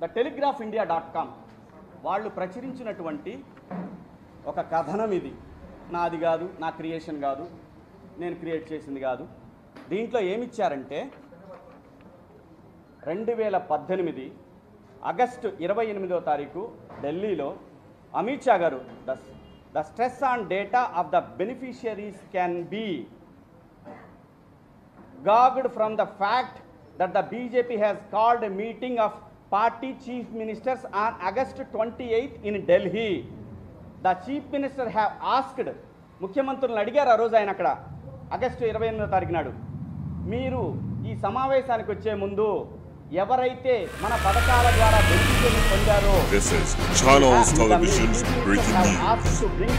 The Telegraph India dot com వాళ్ళు ప్రచురించినటువంటి ఒక కథనం ఇది. నాది కాదు నా క్రియేషన్ కాదు నేను క్రియేట్ చేసింది కాదు. దీంట్లో ఏమిచ్చారంటే రెండు వేల పద్దెనిమిది ఆగస్టు ఇరవై ఎనిమిదో తారీఖు ఢిల్లీలో అమిత్ షా గారు the the stress on data of the beneficiaries can be gagged from the fact that the BJP has called meeting of party chief ministers on August twenty eighth in Delhi the chief minister have asked ముఖ్యమంత్రులను అడిగారు ఆ రోజు ఆయన అక్కడ August ఇరవై ఎనిమిదో తారీఖు నాడు. మీరు ఈ సమావేశానికి వచ్చే ముందు ఎవరైతే మన పథకాల ద్వారా పొందారో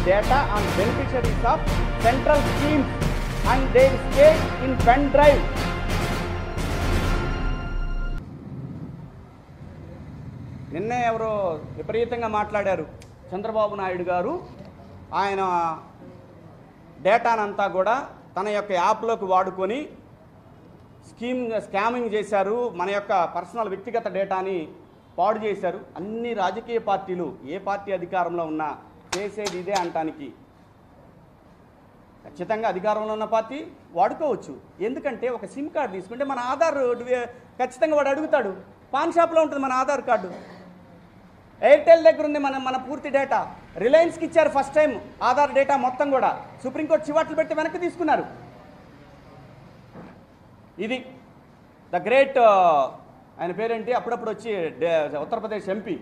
data on beneficiaries of central schemes and they stake in pen drive. నిన్నే ఎవరో విపరీతంగా మాట్లాడారు చంద్రబాబు నాయుడు గారు. ఆయన డేటానంతా కూడా తన యొక్క యాప్లోకి వాడుకొని స్కీమ్ స్కామింగ్ చేశారు. మన యొక్క పర్సనల్ వ్యక్తిగత డేటాని పాడు చేశారు. అన్ని రాజకీయ పార్టీలు ఏ పార్టీ అధికారంలో ఉన్నా చేసేది ఇదే అంటానికి. ఖచ్చితంగా అధికారంలో ఉన్న పార్టీ వాడుకోవచ్చు. ఎందుకంటే ఒక సిమ్ కార్డు తీసుకుంటే మన ఆధార్ ఖచ్చితంగా వాడు అడుగుతాడు. పాన్ షాప్లో ఉంటుంది మన ఆధార్ కార్డు. ఎయిర్టెల్ దగ్గర ఉంది మన మన పూర్తి డేటా. రిలయన్స్కి ఇచ్చారు ఫస్ట్ టైం ఆధార్ డేటా మొత్తం కూడా. సుప్రీంకోర్టు చివాట్లు పెట్టి వెనక్కి తీసుకున్నారు. ఇది ద గ్రేట్ ఆయన పేరేంటి? అప్పుడప్పుడు వచ్చి డే- ఉత్తరప్రదేశ్ ఎంపీ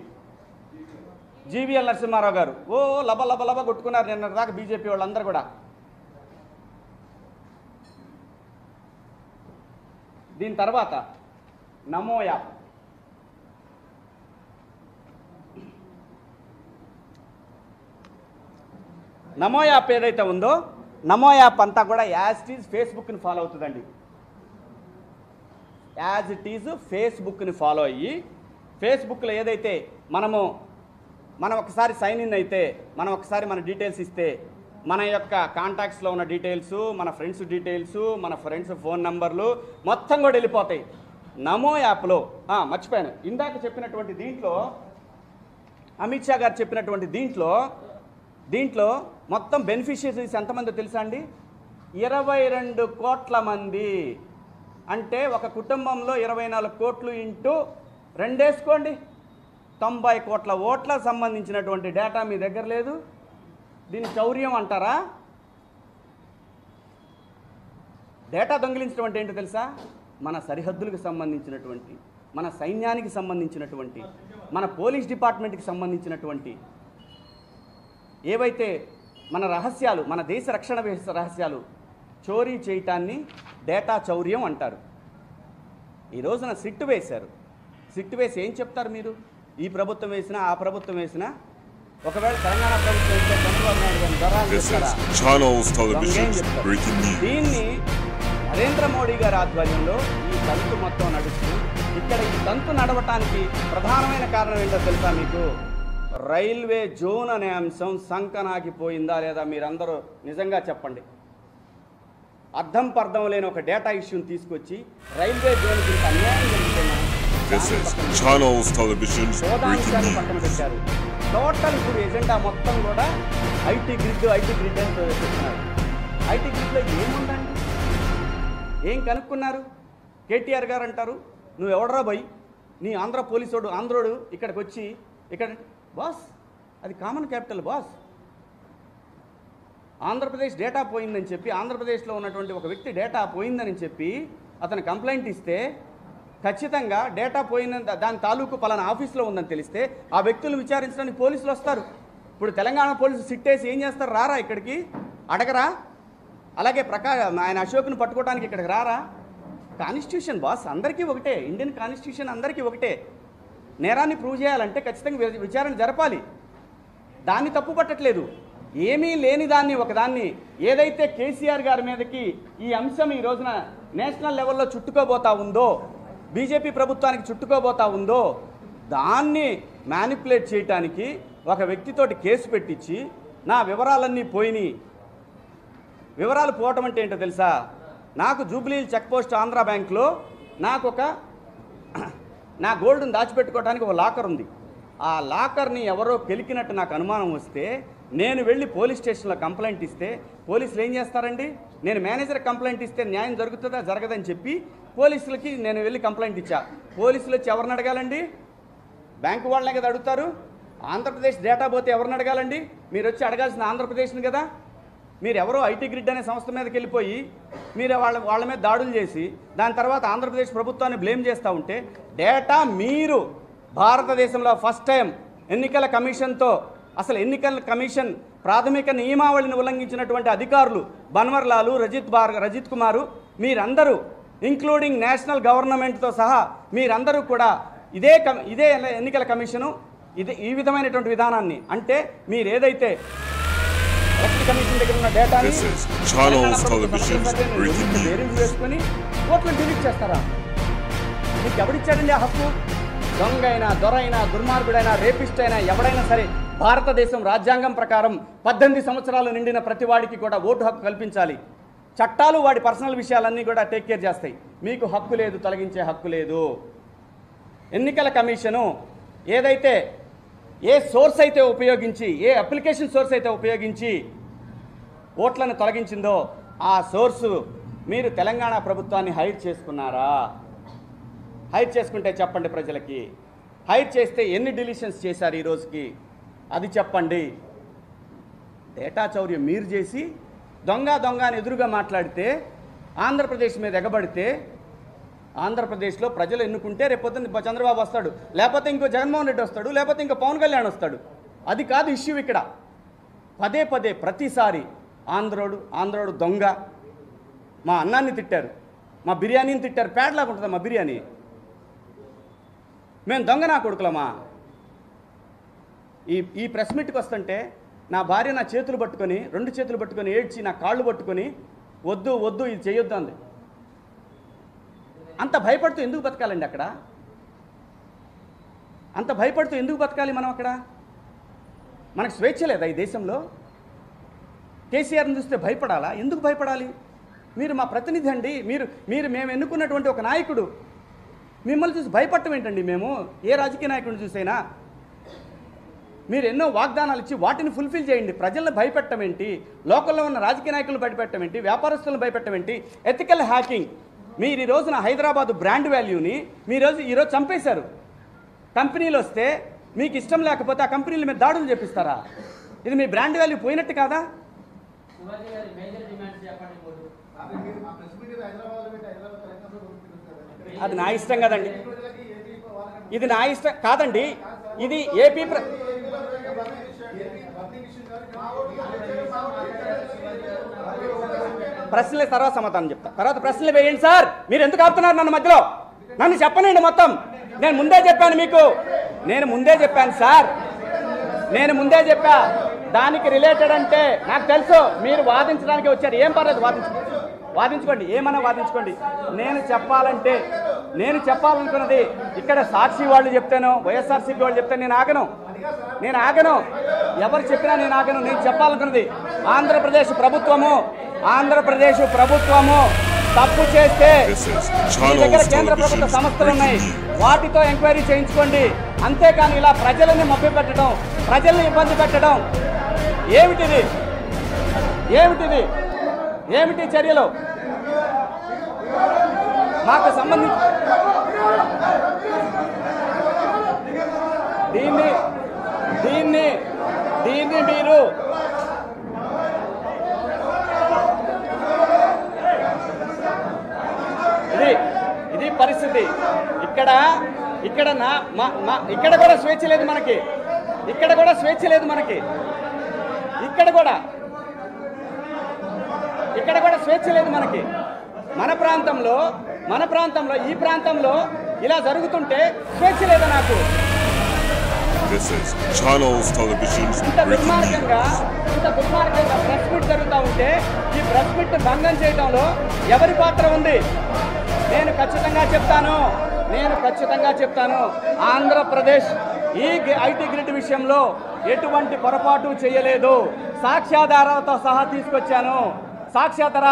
జీవీఎల్ నరసింహారావు గారు. ఓ లబ లబ లబ కొట్టుకున్నారు నిన్న దాకా బీజేపీ వాళ్ళందరూ కూడా. దీని తర్వాత నమో యాప్. నమో యాప్ ఏదైతే ఉందో నమో యాప్ అంతా కూడా యాజ్ ఇట్ ఈజ్ ఫేస్బుక్ని ఫాలో అవుతుందండి. యాజ్ ఇట్ ఈజ్ ఫేస్బుక్ని ఫాలో అయ్యి ఫేస్బుక్లో ఏదైతే మనము మనం ఒకసారి సైన్ ఇన్ అయితే మనం ఒకసారి మన డీటెయిల్స్ ఇస్తే మన యొక్క కాంటాక్ట్స్లో ఉన్న డీటెయిల్స్ మన ఫ్రెండ్స్ డీటెయిల్స్ మన ఫ్రెండ్స్ ఫోన్ నంబర్లు మొత్తం కూడా వెళ్ళిపోతాయి. నమో యాప్లో మర్చిపోయాను. ఇందాక చెప్పినటువంటి దీంట్లో అమిత్ షా గారు చెప్పినటువంటి దీంట్లో దీంట్లో మొత్తం బెనిఫిషియరీస్ ఎంతమంది తెలుసా అండి? ఇరవై రెండు కోట్ల మంది. అంటే ఒక కుటుంబంలో ఇరవై నాలుగు కోట్లు ఇంటూ రెండేసుకోండి. తొంభై కోట్ల ఓట్ల సంబంధించినటువంటి డేటా మీ దగ్గర లేదు. దీన్ని చౌర్యం అంటారా? డేటా దొంగిలించడం అంటే ఏంటో తెలుసా? మన సరిహద్దులకు సంబంధించినటువంటి మన సైన్యానికి సంబంధించినటువంటి మన పోలీస్ డిపార్ట్మెంట్కి సంబంధించినటువంటి ఏవైతే మన రహస్యాలు మన దేశ రక్షణ రహస్యాలు చోరీ చేయటాన్ని డేటా చౌర్యం అంటారు. ఈ రోజున సిట్టు వేశారు. సిట్టు వేసి ఏం చెప్తారు మీరు? ఈ ప్రభుత్వం వేసినా ఆ ప్రభుత్వం వేసినా ఒకవేళ తెలంగాణ ప్రభుత్వం వేస్తే చంద్రబాబు నాయుడు breaking news. దీన్ని నరేంద్ర మోడీ గారి ఆధ్వర్యంలో ఈ తంతు మొత్తం నడుస్తూ ఇక్కడ ఈ తంతు నడవటానికి ప్రధానమైన కారణం ఏంటో తెలుసా మీకు? రైల్వే జోన్ అనే అంశం సంకనాగిపోయిందా లేదా మీరందరూ నిజంగా చెప్పండి. అర్థం పర్థం లేని ఒక డేటా ఇష్యూని తీసుకొచ్చి రైల్వే జోన్ గురించి అన్యాయం జరుగుతున్నా పక్కన. పెట్టారు. టోటల్ ఇప్పుడు ఎజెండా మొత్తం కూడా ఐటీ గ్రిడ్ ఐటీ గ్రిడ్ అని చెప్తున్నారు ఐటీ గ్రిడ్లో ఏముందండి? ఏం కనుక్కున్నారు? కేటీఆర్ గారు అంటారు నువ్వు ఎవడరా పోయి నీ ఆంధ్ర పోలీసోడు ఆంధ్రోడు ఇక్కడికి వచ్చి ఇక్కడ బాస్ అది common capital boss. Andhra Pradesh data పోయిందని చెప్పి ఆంధ్రప్రదేశ్లో ఉన్నటువంటి ఒక వ్యక్తి డేటా పోయిందని చెప్పి అతను కంప్లైంట్ ఇస్తే ఖచ్చితంగా డేటా పోయిన దాని తాలూకు పలానా ఆఫీస్లో ఉందని తెలిస్తే ఆ వ్యక్తులను విచారించడానికి పోలీసులు వస్తారు. ఇప్పుడు తెలంగాణ పోలీసులు సిట్టేసి ఏం చేస్తారు? రారా ఇక్కడికి? అడగరా? అలాగే ప్రకా ఆయన అశోక్ను పట్టుకోవడానికి ఇక్కడికి రారా? కాన్స్టిట్యూషన్ బాస్ అందరికీ ఒకటే ఇండియన్ కాన్స్టిట్యూషన్ అందరికీ ఒకటే. నేరాన్ని ప్రూవ్ చేయాలంటే ఖచ్చితంగా విచారణ జరపాలి. దాన్ని తప్పు పట్టట్లేదు. ఏమీ లేని దాన్ని ఒకదాన్ని ఏదైతే కేసీఆర్ గారి మీదకి ఈ అంశం ఈ రోజున నేషనల్ లెవెల్లో చుట్టుకోబోతా ఉందో బీజేపీ ప్రభుత్వానికి చుట్టుకోబోతా ఉందో దాన్ని మ్యానిపులేట్ చేయటానికి ఒక వ్యక్తితోటి కేసు పెట్టించి నా వివరాలన్నీ పోయినాయి. వివరాలు పోవటం అంటే ఏంటో తెలుసా? నాకు జూబ్లీ చెక్ పోస్ట్ ఆంధ్ర బ్యాంక్లో నాకు ఒక నా గోల్డ్ని దాచిపెట్టుకోవడానికి ఒక లాకర్ ఉంది. ఆ లాకర్ని ఎవరో కెలికినట్టు నాకు అనుమానం వస్తే నేను వెళ్ళి పోలీస్ స్టేషన్లో కంప్లైంట్ ఇస్తే పోలీసులు ఏం చేస్తారండి? నేను మేనేజర్ కంప్లైంట్ ఇస్తే న్యాయం జరుగుతుందా జరగదని చెప్పి పోలీసులకి నేను వెళ్ళి కంప్లైంట్ ఇచ్చా. పోలీసులు వచ్చి ఎవరిని అడగాలండి? బ్యాంకు వాళ్ళనే కదా అడుగుతారు? ఆంధ్రప్రదేశ్ డేటా పోతే ఎవరిని అడగాలండి? మీరు వచ్చి అడగాల్సిన ఆంధ్రప్రదేశ్ని కదా? మీరు ఎవరో ఐటీ గ్రిడ్ అనే సంస్థ మీదకి వెళ్ళిపోయి మీరు వాళ్ళ వాళ్ళ మీద దాడులు చేసి దాని తర్వాత ఆంధ్రప్రదేశ్ ప్రభుత్వాన్ని బ్లేమ్ చేస్తూ ఉంటే డేటా మీరు భారతదేశంలో ఫస్ట్ టైం ఎన్నికల కమిషన్తో అసలు ఎన్నికల కమిషన్ ప్రాథమిక నియమావళిని ఉల్లంఘించినటువంటి అధికారులు బన్వర్లాలు రజిత్ బార్ రజిత్ కుమారు మీరందరూ ఇంక్లూడింగ్ నేషనల్ గవర్నమెంట్తో సహా మీరందరూ కూడా ఇదే కమ్ ఇదే ఎన్నికల కమిషను ఇది ఈ విధమైనటువంటి విధానాన్ని అంటే మీరు ఏదైతే ఎలక్షన్ కమిషన్ దగ్గర ఉన్న డేటాని. బేరీజు వేసుకొని ఓట్లను డిలీట్ చేస్తారా మీకు ఎవడిచ్చాడండి ఆ హక్కు దొంగ అయినా దొర అయినా దుర్మార్గుడైనా రేపిస్ట్ అయినా ఎవడైనా సరే భారతదేశం రాజ్యాంగం ప్రకారం పద్దెనిమిది సంవత్సరాలు నిండిన ప్రతి వాడికి కూడా ఓటు హక్కు కల్పించాలి. చట్టాలు వాడి పర్సనల్ విషయాలన్నీ కూడా టేక్ కేర్ చేస్తాయి. మీకు హక్కు లేదు తొలగించే హక్కు లేదు. ఎన్నికల కమిషను ఏదైతే ఏ సోర్స్ అయితే ఉపయోగించి ఏ అప్లికేషన్ సోర్స్ అయితే ఉపయోగించి ఓట్లను తొలగించిందో ఆ సోర్సు మీరు తెలంగాణ ప్రభుత్వాన్ని హైర్ చేసుకున్నారా? హైర్ చేసుకుంటే చెప్పండి ప్రజలకి. హైర్ చేస్తే ఎన్ని డిలిషన్స్ చేశారు ఈ రోజుకి? అది చెప్పండి. డేటా చౌర్యం మీరు చేసి దొంగ దొంగ అని ఎదురుగా మాట్లాడితే ఆంధ్రప్రదేశ్ మీద ఎగబడితే ఆంధ్రప్రదేశ్లో ప్రజలు ఎన్నుకుంటే రేపొద్దున చంద్రబాబు వస్తాడు. లేకపోతే ఇంకో జగన్మోహన్ రెడ్డి వస్తాడు. లేకపోతే ఇంకో పవన్ కళ్యాణ్ వస్తాడు. అది కాదు ఇష్యూ ఇక్కడ. పదే పదే ప్రతిసారి ఆంధ్రోడు ఆంధ్రోడు దొంగ మా అన్నాన్ని తిట్టారు. మా బిర్యానీని తిట్టారు. పేడలాగా ఉంటుందా మా బిర్యానీ? మేము దొంగ నా కొడుకులమా? ఈ ఈ ప్రెస్ మీట్కి వస్తుంటే నా భార్య నా చేతులు పట్టుకొని రెండు చేతులు పట్టుకొని ఏడ్చి నా కాళ్ళు పట్టుకొని వద్దు వద్దు ఇది చేయొద్దు అంది అంత భయపడుతూ ఎందుకు బతకాలండి అక్కడ? అంత భయపడుతూ ఎందుకు బతకాలి మనం అక్కడ? మనకు స్వేచ్ఛ లేదా ఈ దేశంలో? కేసీఆర్ని చూస్తే భయపడాలా? ఎందుకు భయపడాలి? మీరు మా ప్రతినిధి అండి. మీరు మీరు మేము ఎన్నుకున్నటువంటి ఒక నాయకుడు. మిమ్మల్ని చూసి భయపడటం ఏంటండి మేము? ఏ రాజకీయ నాయకుడిని చూసైనా? మీరు ఎన్నో వాగ్దానాలు ఇచ్చి వాటిని ఫుల్ఫిల్ చేయండి. ప్రజలను భయపెట్టడం ఏంటి? లోకల్లో ఉన్న రాజకీయ నాయకులను భయపెట్టడం ఏంటి? వ్యాపారస్తులను భయపెట్టడం ఏంటి? ఎథికల్ హ్యాకింగ్ మీరు ఈ రోజున హైదరాబాద్ బ్రాండ్ వాల్యూని మీ రోజు ఈరోజు చంపేశారు. కంపెనీలు వస్తే మీకు ఇష్టం లేకపోతే ఆ కంపెనీల మీద దాడులు చేపిస్తారా? ఇది మీ బ్రాండ్ వాల్యూ పోయినట్టు కాదా? అది నా ఇష్టం కదండి. ఇది నా ఇష్టం కాదండి. ఇది ఏపీ ప్రశ్నలే తర్వాత సమాధానం చెప్తా. తర్వాత ప్రశ్నలు వేయండి సార్. మీరు ఎందుకు ఆపుతున్నారు నన్ను మధ్యలో? నన్ను చెప్పనండి మొత్తం. నేను ముందే చెప్పాను మీకు. నేను ముందే చెప్పాను సార్. నేను ముందే చెప్పా. దానికి రిలేటెడ్ అంటే నాకు తెలుసు. మీరు వాదించడానికి వచ్చారు. ఏం పర్లేదు వాదించండి. వాదించుకోండి. ఏమన్నా వాదించుకోండి. నేను చెప్పాలంటే నేను చెప్పాలనుకున్నది ఇక్కడ సాక్షి వాళ్ళు చెప్తాను వైఎస్ఆర్సీపీ వాళ్ళు చెప్తే నేను ఆగను. నేను ఆగను. ఎవరు చెప్పినా నేను ఆగను. నేను చెప్పాలనుకున్నది ఆంధ్రప్రదేశ్ ప్రభుత్వము. ఆంధ్రప్రదేశ్ ప్రభుత్వము. తప్పు చేస్తే మీ దగ్గర కేంద్ర ప్రభుత్వ సంస్థలు ఉన్నాయి. వాటితో ఎంక్వైరీ చేయించుకోండి. అంతేకాని ఇలా ప్రజలని మభ్య పెట్టడం ప్రజల్ని ఇబ్బంది పెట్టడం ఏమిటిది? ఏమిటిది? ఏమిటి చర్యలు? మాకు సంబంధించి దీన్ని దీన్ని దీన్ని మీరు ఇది ఇది పరిస్థితి. ఇక్కడ ఇక్కడ నా మా మా ఇక్కడ కూడా స్వేచ్ఛ లేదు మనకి. ఇక్కడ కూడా స్వేచ్ఛ లేదు మనకి. ఇక్కడ కూడా. ఇక్కడ కూడా స్వేచ్ఛ లేదు మనకి. మన ప్రాంతంలో మన ప్రాంతంలో ఈ ప్రాంతంలో ఇలా జరుగుతుంటే స్వేచ్ఛ లేదా నాకు? Is Channels Television's ఇంత breaking news. ఇంత దుర్మార్గంగా ప్రెస్ మీట్ జరుగుతూ ఉంటే ఈ ప్రెస్ మీట్ భంగం చేయడంలో ఎవరి పాత్ర ఉంది? నేను ఖచ్చితంగా చెప్తాను. నేను ఖచ్చితంగా చెప్తాను. ఆంధ్రప్రదేశ్ ఈ ఐటీ గ్రిడ్ విషయంలో ఎటువంటి పొరపాటు చేయలేదు. సాక్ష్యాధారాలతో సహా తీసుకొచ్చాను. సాక్ష్యాధార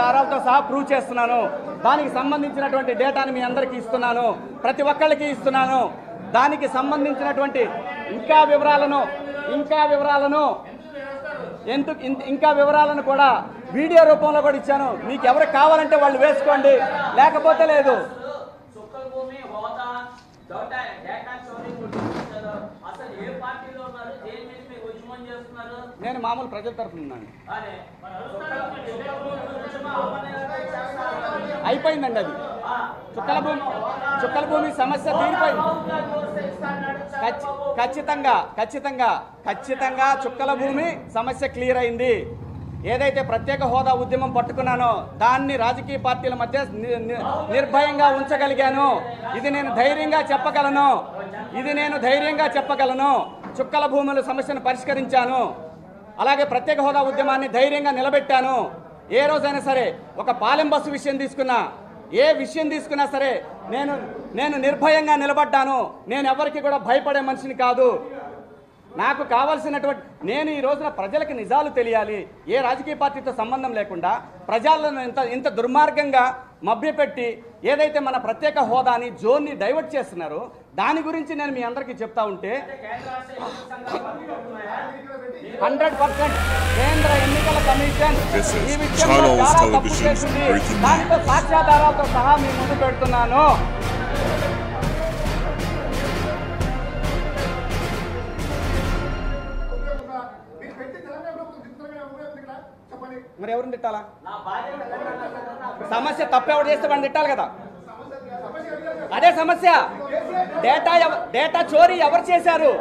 దారాలతో సహా ప్రూవ్ చేస్తున్నాను. దానికి సంబంధించినటువంటి డేటాని మీ అందరికీ ఇస్తున్నాను. ప్రతి ఒక్కళ్ళకి ఇస్తున్నాను. దానికి సంబంధించినటువంటి ఇంకా వివరాలను ఇంకా వివరాలను ఎందుకు ఇంకా వివరాలను కూడా వీడియో రూపంలో కూడా ఇచ్చాను. మీకు ఎవరు కావాలంటే వాళ్ళు వేసుకోండి. లేకపోతే లేదు. నేను మామూలు ప్రజల తరఫున ఉన్నాను. అయిపోయిందండి అది. చుక్కల భూమి చుక్కల భూమి సమస్య తీరిపోయింది ఖచ్చితంగా ఖచ్చితంగా ఖచ్చితంగా చుక్కల భూమి సమస్య క్లియర్ అయింది. ఏదైతే ప్రత్యేక హోదా ఉద్యమం పట్టుకున్నానో దాన్ని రాజకీయ పార్టీల మధ్య ని- నిర్భయంగా ఉంచగలిగాను. ఇది నేను ధైర్యంగా చెప్పగలను. ఇది నేను ధైర్యంగా చెప్పగలను. చుక్కల భూముల సమస్యను పరిష్కరించాను. అలాగే ప్రత్యేక హోదా ఉద్యమాన్ని ధైర్యంగా నిలబెట్టాను. ఏ రోజైనా సరే ఒక పాలెం బస్సు విషయం తీసుకున్నా ఏ విషయం తీసుకున్నా సరే నేను నేను నిర్భయంగా నిలబడ్డాను. నేను ఎవరికి కూడా భయపడే మనిషిని కాదు. నాకు కావాల్సినటువంటి నేను ఈ రోజున ప్రజలకు నిజాలు తెలియాలి. ఏ రాజకీయ పార్టీతో సంబంధం లేకుండా ప్రజలను ఇంత ఇంత దుర్మార్గంగా మభ్యపెట్టి ఏదైతే మన ప్రత్యేక హోదాని జోన్ని డైవర్ట్ చేస్తున్నారో దాని గురించి నేను మీ అందరికీ చెప్తా ఉంటే హండ్రెడ్ పర్సెంట్ కేంద్ర ఎన్నికల కమిషన్ ఈ విషయంలో చాలా తప్పు చేసింది. దానితో సాక్ష్యాధారాలతో సహా మీ ముందు పెడుతున్నాను. మీరు ఎవరిని తిట్టాలా? సమస్య తప్పెవడు చేస్తే వాడిని తిట్టాలి కదా. అదే సమస్య. డేటా డేటా చోరీ ఎవరు చేశారు?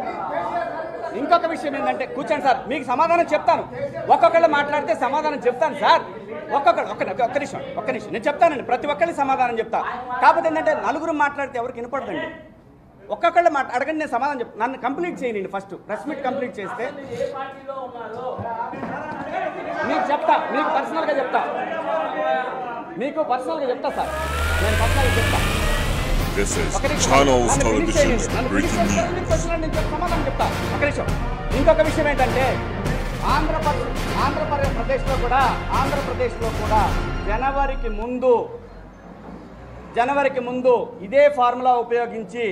ఇంకొక విషయం ఏంటంటే కూర్చోండి సార్ మీకు సమాధానం చెప్తాను. ఒక్కొక్కళ్ళు మాట్లాడితే సమాధానం చెప్తాను సార్. ఒక్కొక్కడు ఒక్క ఒక్క నిమిషం ఒక్క నిమిషం. నేను చెప్తానండి ప్రతి ఒక్కరికి సమాధానం చెప్తా. కాకపోతే ఏంటంటే నలుగురు మాట్లాడితే ఎవరికి వినపడదండి. ఒక్కొక్కళ్ళు మాట అడగండి నేను సమాధానం చెప్తాను నన్ను కంప్లీట్ చేయండి ఫస్ట్. ప్రెస్ మీట్ కంప్లీట్ చేస్తే మీకు చెప్తా మీకు పర్సనల్గా చెప్తా. మీకు పర్సనల్గా చెప్తా సార్. నేను పర్సనల్గా చెప్తా. దిస్ ఇస్ ఒక నిమిషం. బ్రేకింగ్ న్యూస్ సమాధానం చెప్తా ఇంకొక విషయం ఏంటంటే ఆంధ్రప్రదేశ్ ఆంధ్రప్రదేశ్లో కూడా ఆంధ్రప్రదేశ్లో కూడా జనవరికి ముందు జనవరికి ముందు ఇదే ఫార్ములా ఉపయోగించి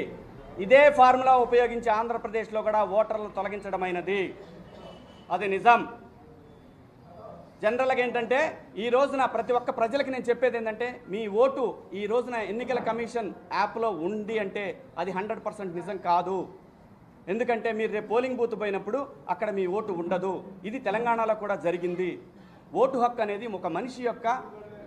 ఇదే ఫార్ములా ఉపయోగించి ఆంధ్రప్రదేశ్లో కూడా ఓటర్లు తొలగించడమైనది అది నిజం జనరల్గా ఏంటంటే ఈ రోజున ప్రతి ఒక్క ప్రజలకి నేను చెప్పేది ఏంటంటే మీ ఓటు ఈ రోజున ఎన్నికల కమిషన్ యాప్లో ఉంది అంటే అది హండ్రెడ్ పర్సెంట్ నిజం కాదు. ఎందుకంటే మీరు రేపు పోలింగ్ బూత్ పోయినప్పుడు అక్కడ మీ ఓటు ఉండదు. ఇది తెలంగాణలో కూడా జరిగింది. ఓటు హక్కు అనేది ఒక మనిషి యొక్క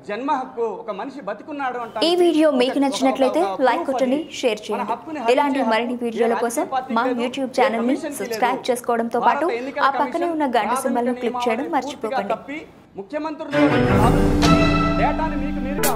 జన్మ హక్కు ఒక మనిషి బతికున్నాడు అంటే ఈ వీడియో మీకు నచ్చినట్లయితే లైక్ కొట్టండి షేర్ చేయండి. ఇలాంటి మరిన్ని వీడియోల కోసం మా యూట్యూబ్ ఛానల్ని సబ్స్క్రైబ్ చేసుకోవడంతో పాటు ఆ పక్కనే ఉన్న గంట సింబల్ను క్లిక్ చేయడం మర్చిపోకండి. ముఖ్యమంత్రులు డేటాని మీకు మీరుగా